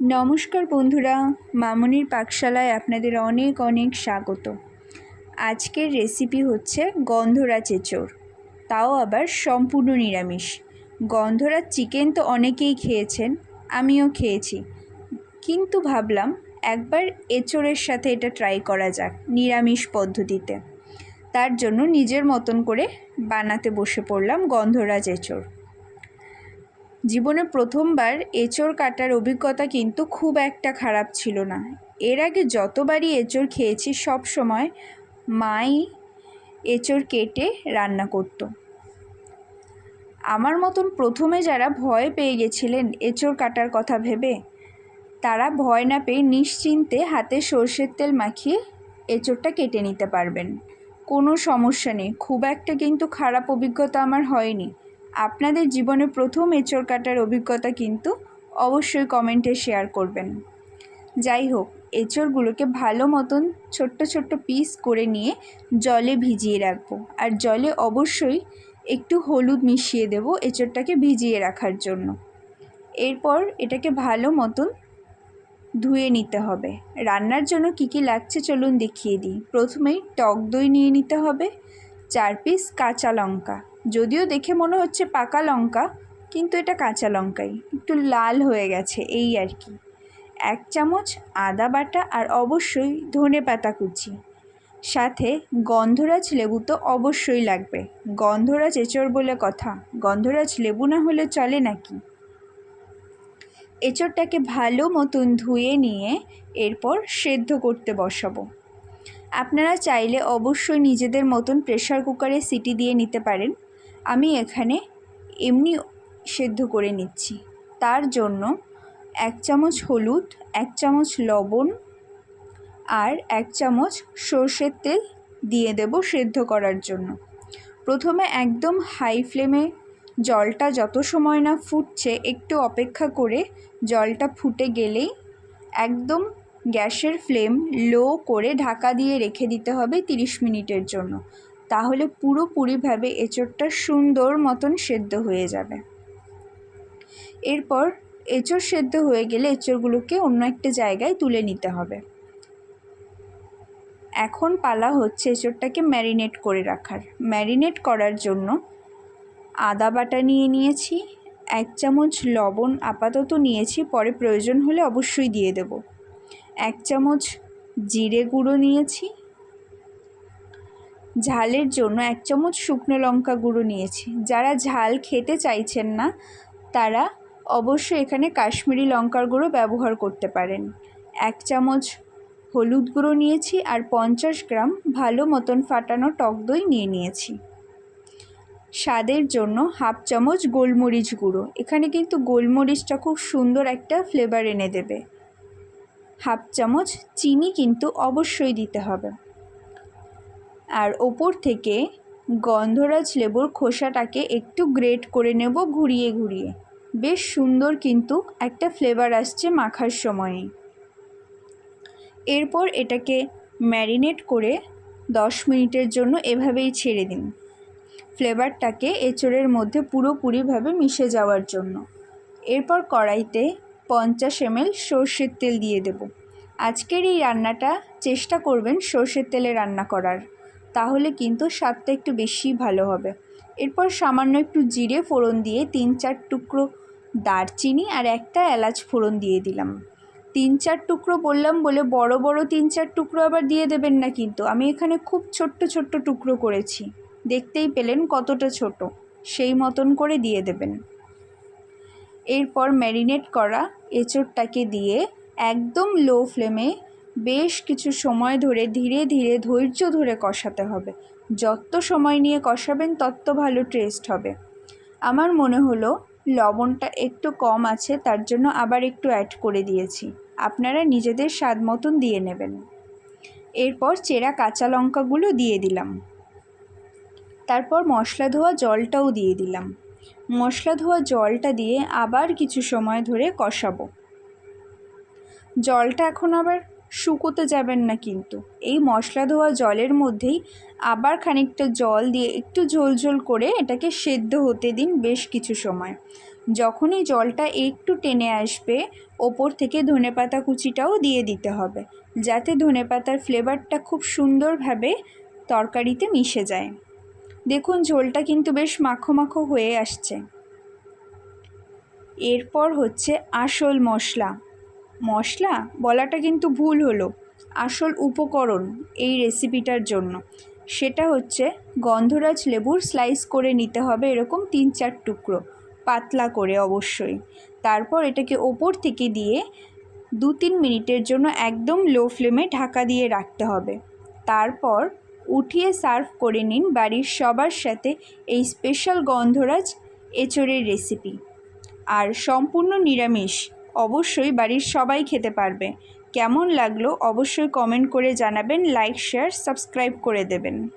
নমস্কার বন্ধুরা, মামনির পাকশালায় আপনাদের অনেক অনেক স্বাগত। আজকের রেসিপি হচ্ছে গন্ধরা চেচোর তাও আবার সম্পূর্ণ নিরামিষ। গন্ধরা চিকেন তো অনেকেই খেয়েছেন, আমিও খেয়েছি। কিন্তু ভাবলাম একবার এঁচোড়ের সাথে এটা ট্রাই করা যাক নিরামিষ পদ্ধতিতে। তার জন্য নিজের মতন করে বানাতে বসে পড়লাম গন্ধরাজ এঁচোড় জীবনে প্রথমবার এঁচড় কাটার অভিজ্ঞতা কিন্তু খুব একটা খারাপ ছিল না। এর আগে যতবারই এঁচড় খেয়েছি, সব সময় মাই এঁচড় কেটে রান্না করতো। আমার মতন প্রথমে যারা ভয় পেয়ে গেছিলেন এঁচড় কাটার কথা ভেবে, তারা ভয় না পেয়ে নিশ্চিন্তে হাতে সর্ষের তেল মাখিয়ে এঁচড়টা কেটে নিতে পারবেন। কোনো সমস্যা নেই। খুব একটা কিন্তু খারাপ অভিজ্ঞতা আমার হয়নি। আপনাদের জীবনে প্রথম এঁচড় কাটার অভিজ্ঞতা কিন্তু অবশ্যই কমেন্টে শেয়ার করবেন। যাই হোক, এঁচড়গুলোকে ভালো মতন ছোট্ট ছোট্ট পিস করে নিয়ে জলে ভিজিয়ে রাখব। আর জলে অবশ্যই একটু হলুদ মিশিয়ে দেব এঁচড়টাকে ভিজিয়ে রাখার জন্য। এরপর এটাকে ভালো মতন ধুয়ে নিতে হবে। রান্নার জন্য কী কী লাগছে চলুন দেখিয়ে দিই। প্রথমেই টক দই নিয়ে নিতে হবে, চার পিস কাঁচা লঙ্কা। যদিও দেখে মনে হচ্ছে পাকা লঙ্কা, কিন্তু এটা কাঁচা লঙ্কাই। একটু লাল হয়ে গেছে এই আর কি। এক চামচ আদা বাটা আর অবশ্যই ধনে পাতা কুচি। সাথে গন্ধরাজ লেবু তো অবশ্যই লাগবে। গন্ধরাজ এঁচড় বলে কথা। গন্ধরাজ লেবু না হলে চলে নাকি? এঁচড়টাকে ভালো মতন ধুয়ে নিয়ে এরপর সেদ্ধ করতে বসাবো। আপনারা চাইলে অবশ্যই নিজেদের মতন প্রেশার কুকারে সিটি দিয়ে নিতে পারেন। আমি এখানে এমনি সেদ্ধ করে নিচ্ছি। তার জন্য এক চামচ হলুদ, এক চামচ লবণ আর এক চামচ সর্ষের তেল দিয়ে দেব সেদ্ধ করার জন্য। প্রথমে একদম হাই ফ্লেমে জলটা যত সময় না ফুটছে একটু অপেক্ষা করে জলটা ফুটে গেলেই একদম গ্যাসের ফ্লেম লো করে ঢাকা দিয়ে রেখে দিতে হবে তিরিশ মিনিটের জন্য। তাহলে পুরোপুরিভাবে এঁচড়টা সুন্দর মতন সেদ্ধ হয়ে যাবে। এরপর এঁচড় সেদ্ধ হয়ে গেলে এঁচড়গুলোকে অন্য একটা জায়গায় তুলে নিতে হবে। এখন পালা হচ্ছে এঁচড়টাকে ম্যারিনেট করে রাখার। ম্যারিনেট করার জন্য আদা বাটা নিয়ে নিয়েছি, এক চামচ লবণ আপাতত নিয়েছি, পরে প্রয়োজন হলে অবশ্যই দিয়ে দেব। এক চামচ জিরে গুঁড়ো নিয়েছি ঝালের জন্য এক চামচ শুকনো লঙ্কা গুঁড়ো নিয়েছি। যারা ঝাল খেতে চাইছেন না, তারা অবশ্যই এখানে কাশ্মীরি লঙ্কার গুঁড়ো ব্যবহার করতে পারেন। এক চামচ হলুদ গুঁড়ো নিয়েছি আর পঞ্চাশ গ্রাম ভালো মতন ফাটানো টক দই নিয়ে নিয়েছি। স্বাদের জন্য হাফ চামচ গোলমরিচ গুঁড়ো। এখানে কিন্তু গোলমরিচটা খুব সুন্দর একটা ফ্লেভার এনে দেবে। হাফ চামচ চিনি কিন্তু অবশ্যই দিতে হবে। আর ওপর থেকে গন্ধরাজ লেবুর খোসাটাকে একটু গ্রেট করে নেব ঘুরিয়ে ঘুরিয়ে। বেশ সুন্দর কিন্তু একটা ফ্লেভার আসছে মাখার সময়ে। এরপর এটাকে ম্যারিনেট করে দশ মিনিটের জন্য এভাবেই ছেড়ে দিন। ফ্লেভারটাকে এঁচড়ের মধ্যে পুরোপুরিভাবে মিশে যাওয়ার জন্য। এরপর কড়াইতে পঞ্চাশ এমএল সর্ষের তেল দিয়ে দেব। আজকের এই রান্নাটা চেষ্টা করবেন সর্ষের তেলে রান্না করার। তাহলে কিন্তু স্বাদটা একটু বেশি ভালো হবে। এরপর সামান্য একটু জিরে ফোড়ন দিয়ে তিন চার টুকরো দারচিনি আর একটা এলাচ ফোড়ন দিয়ে দিলাম। তিন চার টুকরো বললাম বলে বড় বড় তিন চার টুকরো আবার দিয়ে দেবেন না কিন্তু। আমি এখানে খুব ছোট্ট ছোট্ট টুকরো করেছি। দেখতেই পেলেন কতটা ছোট। সেই মতন করে দিয়ে দেবেন। এরপর ম্যারিনেট করা এঁচড়টাকে দিয়ে একদম লো ফ্লেমে বেশ কিছু সময় ধরে ধীরে ধীরে ধৈর্য ধরে কষাতে হবে। যত সময় নিয়ে কষাবেন, তত ভালো টেস্ট হবে। আমার মনে হলো, লবণটা একটু কম আছে, তার জন্য আবার একটু অ্যাড করে দিয়েছি। আপনারা নিজেদের স্বাদ মতন দিয়ে নেবেন। এরপর চেরা কাঁচা লঙ্কাগুলো দিয়ে দিলাম। তারপর মশলা ধোয়া জলটাও দিয়ে দিলাম। মশলা ধোয়া জলটা দিয়ে আবার কিছু সময় ধরে কষাবো। জলটা এখন আবার শুকোতে যাবেন না কিন্তু। এই মশলা ধোয়া জলের মধ্যেই আবার খানিকটা জল দিয়ে একটু ঝোল ঝোল করে এটাকে সেদ্ধ হতে দিন বেশ কিছু সময়। যখনই জলটা একটু টেনে আসবে, ওপর থেকে ধনেপাতা কুচিটাও দিয়ে দিতে হবে, যাতে ধনেপাতার ফ্লেভারটা খুব সুন্দরভাবে তরকারিতে মিশে যায়। দেখুন, ঝোলটা কিন্তু বেশ মাখো মাখো হয়ে আসছে। এরপর হচ্ছে আসল মশলা। মশলা বলাটা কিন্তু ভুল হলো। আসল উপকরণ এই রেসিপিটার জন্য। সেটা হচ্ছে গন্ধরাজ লেবুর স্লাইস করে নিতে হবে এরকম তিন চার টুকরো, পাতলা করে অবশ্যই। তারপর এটাকে ওপর থেকে দিয়ে দু তিন মিনিটের জন্য একদম লো ফ্লেমে ঢাকা দিয়ে রাখতে হবে। তারপর উঠিয়ে সার্ভ করে নিন বাড়ির সবার সাথে এই স্পেশাল গন্ধরাজ এঁচড়ের রেসিপি আর সম্পূর্ণ নিরামিষ অবশ্যই বাড়ির সবাই খেতে পারবে। কেমন লাগল অবশ্যই কমেন্ট করে জানাবেন লাইক শেয়ার সাবস্ক্রাইব করে দেবেন।